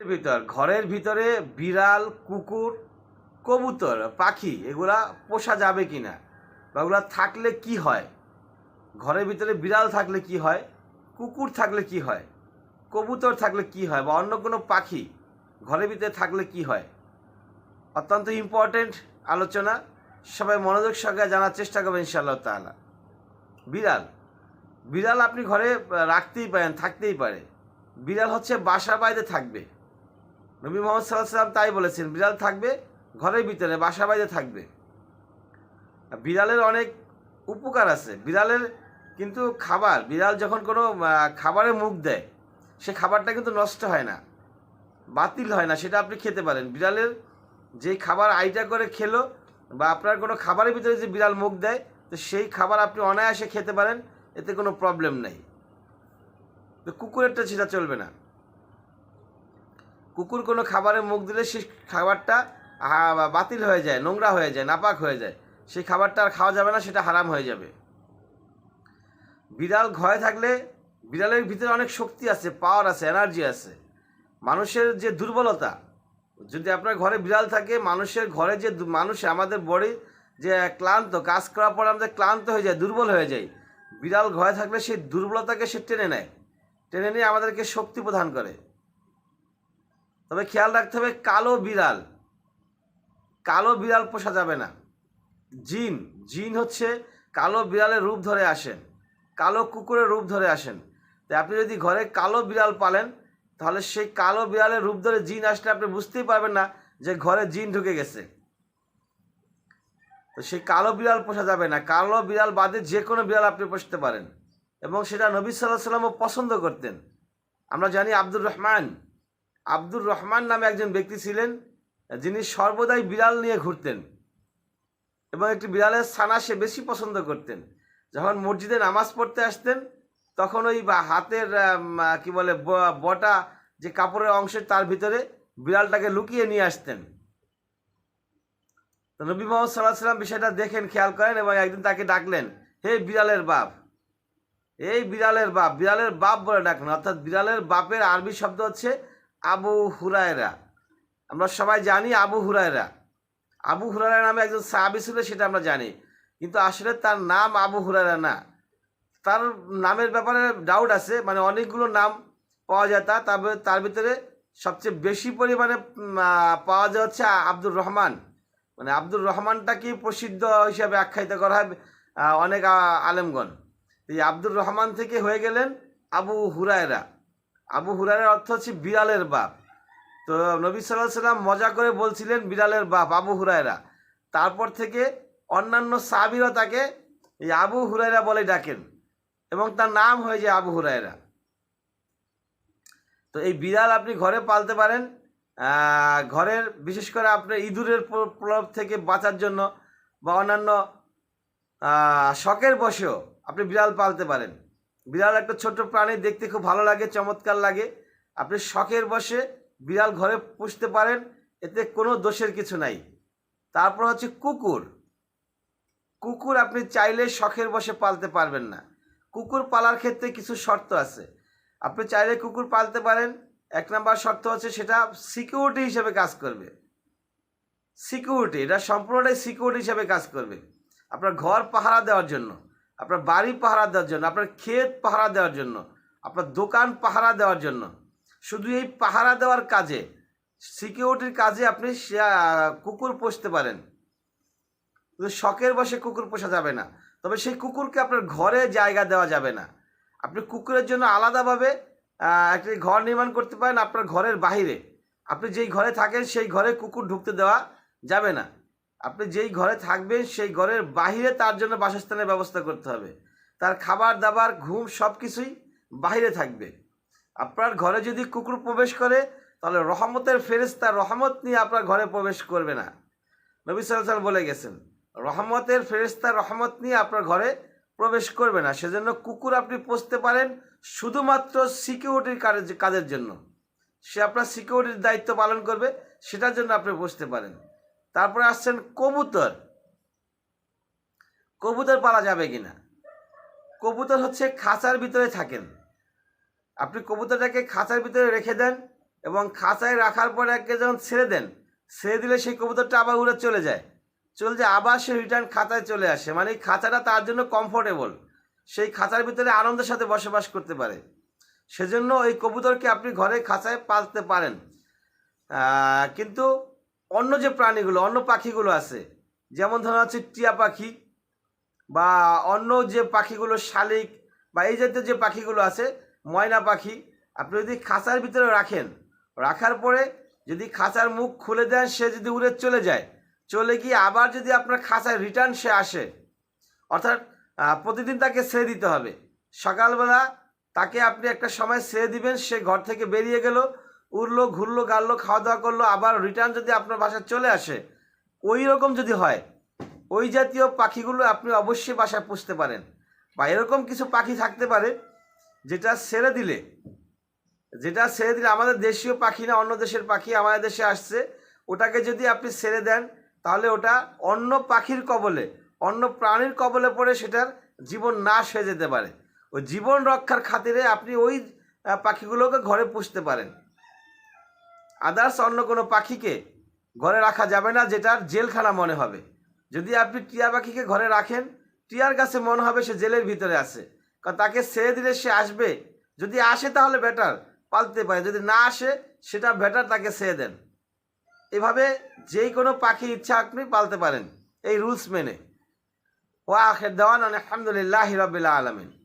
ভিতর, ঘরের ভিতরে বিড়াল, কুকুর, কবুতর, পাখি, এগুলা পোষা যাবে কি না বা ওগুলা থাকলে কি হয়? ঘরের ভিতরে বিড়াল থাকলে কি হয়? কুকুর থাকলে কি হয়? কবুতর থাকলে কি হয়? বা অন্য কোনো পাখি ঘরের ভিতরে থাকলে কি হয়? অত্যন্ত ইম্পর্টেন্ট আলোচনা। সবাই মনোযোগ সহকারে জানার চেষ্টা করবেন ইনশাআল্লাহ তাআলা। বিড়াল। বিড়াল আপনি ঘরে রাখতেই পারেন, থাকতেই পারে। বিড়াল হচ্ছে বাসার বাইরে থাকবে। নবী মোহাম্মদ সাল্লাহ সাল্লাম তাই বলেছেন, বিড়াল থাকবে ঘরের ভিতরে, বাসা বাইরে থাকবে। বিড়ালের অনেক উপকার আছে। বিড়ালের কিন্তু খাবার, বিড়াল যখন কোনো খাবারে মুখ দেয়, সে খাবারটা কিন্তু নষ্ট হয় না, বাতিল হয় না, সেটা আপনি খেতে পারেন। বিড়ালের যে খাবার আইটা করে খেলো বা আপনার কোনো খাবারের ভিতরে যে বিড়াল মুখ দেয়, তো সেই খাবার আপনি অনায়াসে খেতে পারেন, এতে কোনো প্রবলেম নেই। তো কুকুরেরটা সেটা চলবে না। কুকুর কোনো খাবারে মুখ দিলে সেই খাবারটা বাতিল হয়ে যায়, নোংরা হয়ে যায়, নাপাক হয়ে যায়। সেই খাবারটা আর খাওয়া যাবে না, সেটা হারাম হয়ে যাবে। বিড়াল ঘরে থাকলে বিড়ালের ভিতরে অনেক শক্তি আছে পাওয়ার আছে এনার্জি আছে। মানুষের যে দুর্বলতা, যদি আপনার ঘরে বিড়াল থাকে, মানুষের ঘরে যে মানুষ, আমাদের বডি যে ক্লান্ত, কাজ করার পর আমাদের ক্লান্ত হয়ে যায়, দুর্বল হয়ে যায়। বিড়াল ঘরে থাকলে সেই দুর্বলতাকে সে টেনে নেয়। টেনে নিয়ে আমাদেরকে শক্তি প্রদান করে। তবে খেয়াল রাখতে হবে, কালো বিড়াল কালো বিড়াল পোষা যাবে না। জিন জিন হচ্ছে কালো বিড়ালের রূপ ধরে আসেন, কালো কুকুরের রূপ ধরে আসেন। তাই আপনি যদি ঘরে কালো বিড়াল পালেন, তাহলে সেই কালো বিড়ালের রূপ ধরে জিন আসলে আপনি বুঝতেই পারবেন না যে ঘরে জিন ঢুকে গেছে। তো সেই কালো বিড়াল পোষা যাবে না, কালো বিড়াল বাদে যে কোনো বিড়াল আপনি পোষতে পারেন। এবং সেটা নবী সাল্লাহ সাল্লামও পছন্দ করতেন। আমরা জানি আব্দুর রহমান আব্দুর রহমান নামে একজন ব্যক্তি ছিলেন, যিনি সর্বদাই বিড়াল নিয়ে ঘুরতেন এবং একটি বিড়ালের ছানা সে বেশি পছন্দ করতেন। যখন মসজিদে নামাজ পড়তে আসতেন, তখন ওই বা হাতের কি বলে বটা যে কাপড়ের অংশ তার ভিতরে বিড়ালটাকে লুকিয়ে নিয়ে আসতেন। তো নবী মোহাম্মদ সাল্লাহ সাল্লাম বিষয়টা দেখেন, খেয়াল করেন এবং একদিন তাকে ডাকলেন, হে বিড়ালের বাপ, এই বিড়ালের বাপ বিড়ালের বাপ বলে ডাকলেন। অর্থাৎ বিড়ালের বাপের আরবি শব্দ হচ্ছে আবু হুরায়রা। আমরা সবাই জানি আবু হুরায়রা। আবু হুরায়রা নামে একজন সাহাবি ছিল, সেটা আমরা জানি। কিন্তু আসলে তার নাম আবু হুরায়রা না। তার নামের ব্যাপারে ডাউট আছে মানে অনেকগুলো নাম পাওয়া যায় তা, তবে তার ভিতরে সবচেয়ে বেশি পরিমাণে পাওয়া যায় হচ্ছে আব্দুর রহমান। মানে আব্দুর রহমানটাকেই প্রসিদ্ধ হিসাবে আখ্যায়িত করা হয় অনেক আলেমগণ। এই আব্দুর রহমান থেকে হয়ে গেলেন আবু হুরায়রা। আবু হুরায়রার অর্থ হচ্ছে বিড়ালের বাপ। তো নবী সাল্লাহ সাল্লাম মজা করে বলছিলেন বিড়ালের বাপ আবু হুরায়রা। তারপর থেকে অন্যান্য সাবিরও তাকে এই আবু হুরায়রা বলে ডাকেন এবং তার নাম হয়ে যায় আবু হুরায়রা। তো এই বিড়াল আপনি ঘরে পালতে পারেন ঘরের বিশেষ করে আপনার ইঁদুরের প্র- প্রভাব থেকে বাঁচার জন্য বা অন্যান্য শখের বসেও আপনি বিড়াল পালতে পারেন। বিড়াল একটা ছোট প্রাণী, দেখতে খুব ভালো লাগে, চমৎকার লাগে। আপনি শখের বসে বিড়াল ঘরে পুষতে পারেন, এতে কোনো দোষের কিছু নাই। তারপর হচ্ছে কুকুর। কুকুর আপনি চাইলে শখের বসে পালতে পারবেন না। কুকুর পালার ক্ষেত্রে কিছু শর্ত আছে। আপনি চাইলে কুকুর পালতে পারেন। এক নাম্বার শর্ত হচ্ছে সেটা সিকিউরিটি হিসেবে কাজ করবে। সিকিউরিটি এটা সম্পূর্ণটাই সিকিউরিটি হিসেবে কাজ করবে। আপনার ঘর পাহারা দেওয়ার জন্য। আপনার বাড়ি পাহারা দেওয়ার জন্য, আপনার ক্ষেত পাহারা দেওয়ার জন্য, আপনার দোকান পাহারা দেওয়ার জন্য, শুধু এই পাহারা দেওয়ার কাজে, সিকিউরিটির কাজে আপনি কুকুর পুষতে পারেন। শখের বসে কুকুর পোষা যাবে না। তবে সেই কুকুরকে আপনার ঘরে জায়গা দেওয়া যাবে না। আপনি কুকুরের জন্য আলাদাভাবে একটি ঘর নির্মাণ করতে পারেন আপনার ঘরের বাইরে আপনি যেই ঘরে থাকেন, সেই ঘরে কুকুর ঢুকতে দেওয়া যাবে না। আপনি যেই ঘরে থাকবেন, সেই ঘরের বাহিরে তার জন্য বাসস্থানের ব্যবস্থা করতে হবে। তার খাবার, দাবার, ঘুম সব কিছুই বাহিরে থাকবে। আপনার ঘরে যদি কুকুর প্রবেশ করে, তাহলে রহমতের ফেরেস্তা রহমত নিয়ে আপনার ঘরে প্রবেশ করবে না। নবী সাল্লাম বলে গেছেন, রহমতের ফেরেস্তা রহমত নিয়ে আপনার ঘরে প্রবেশ করবে না। সেজন্য কুকুর আপনি পুষতে পারেন শুধুমাত্র সিকিউরিটির কাজের জন্য। সে আপনার সিকিউরিটির দায়িত্ব পালন করবে, সেটার জন্য আপনি পুষতে পারেন। তারপরে আসছেন কবুতর। কবুতর পালা যাবে কিনা? কবুতর হচ্ছে খাঁচার ভিতরে থাকেন। আপনি কবুতরটাকে খাঁচার ভিতরে রেখে দেন এবং খাঁচায় রাখার পরে একে যখন ছেড়ে দেন, ছেড়ে দিলে সেই কবুতরটা আবার উড়ে চলে যায়। চলে যায়, আবার সে রিটার্ন খাঁচায় চলে আসে। মানে এই খাঁচাটা তার জন্য কমফোর্টেবল সেই খাঁচার ভিতরে আনন্দের সাথে বসবাস করতে পারে। সেজন্য এই কবুতরকে আপনি ঘরে খাঁচায় পালতে পারেন। কিন্তু অন্য যে প্রাণীগুলো, অন্য পাখিগুলো আছে, যেমন ধরুন হচ্ছে টিয়া পাখি বা অন্য যে পাখিগুলো শালিক বা এই জাতীয় যে পাখিগুলো আছে, ময়না পাখি, আপনি যদি খাঁচার ভিতরে রাখেন, রাখার পরে যদি খাঁচার মুখ খুলে দেন, সে যদি উড়ে চলে যায়, চলে গিয়ে আবার যদি আপনার খাঁচায় রিটার্ন সে আসে, অর্থাৎ প্রতিদিন তাকে ছেড়ে দিতে হবে। সকালবেলা তাকে আপনি একটা সময় ছেড়ে দিবেন, সে ঘর থেকে বেরিয়ে গেল উড়লো, ঘুরলো, গাড়লো খাওয়া দাওয়া করল, আবার রিটার্ন যদি আপনার বাসায় চলে আসে ওই রকম যদি হয়, ওই জাতীয় পাখিগুলো আপনি অবশ্যই বাসায় পুষতে পারেন। বা এরকম কিছু পাখি থাকতে পারে, যেটা ছেড়ে দিলে, যেটা ছেড়ে দিলে আমাদের দেশীয় পাখি না, অন্য দেশের পাখি আমাদের দেশে আসছে, ওটাকে যদি আপনি ছেড়ে দেন, তাহলে ওটা অন্য পাখির কবলে, অন্য প্রাণীর কবলে পড়ে সেটার জীবন নাশ হয়ে যেতে পারে। ও জীবন রক্ষার খাতিরে আপনি ওই পাখিগুলোকে ঘরে পুষতে পারেন। আদার্স অন্য কোনো পাখিকে ঘরে রাখা যাবে না, যেটার জেলখানা মনে হবে। যদি আপনি টিয়া পাখিকে ঘরে রাখেন, টিয়ার কাছে মনে হবে সে জেলের ভিতরে আছে। কারণ তাকে ছেড়ে দিলে সে আসবে। যদি আসে তাহলে বেটার পালতে পারে। যদি না আসে, সেটা বেটার তাকে ছেড়ে দেন। এভাবে যেই কোনো পাখি ইচ্ছা আপনি পালতে পারেন, এই রুলস মেনে। ওয়া আখের দেওয়ান আলহামদুলিল্লাহ রবিল্লা আলমিন।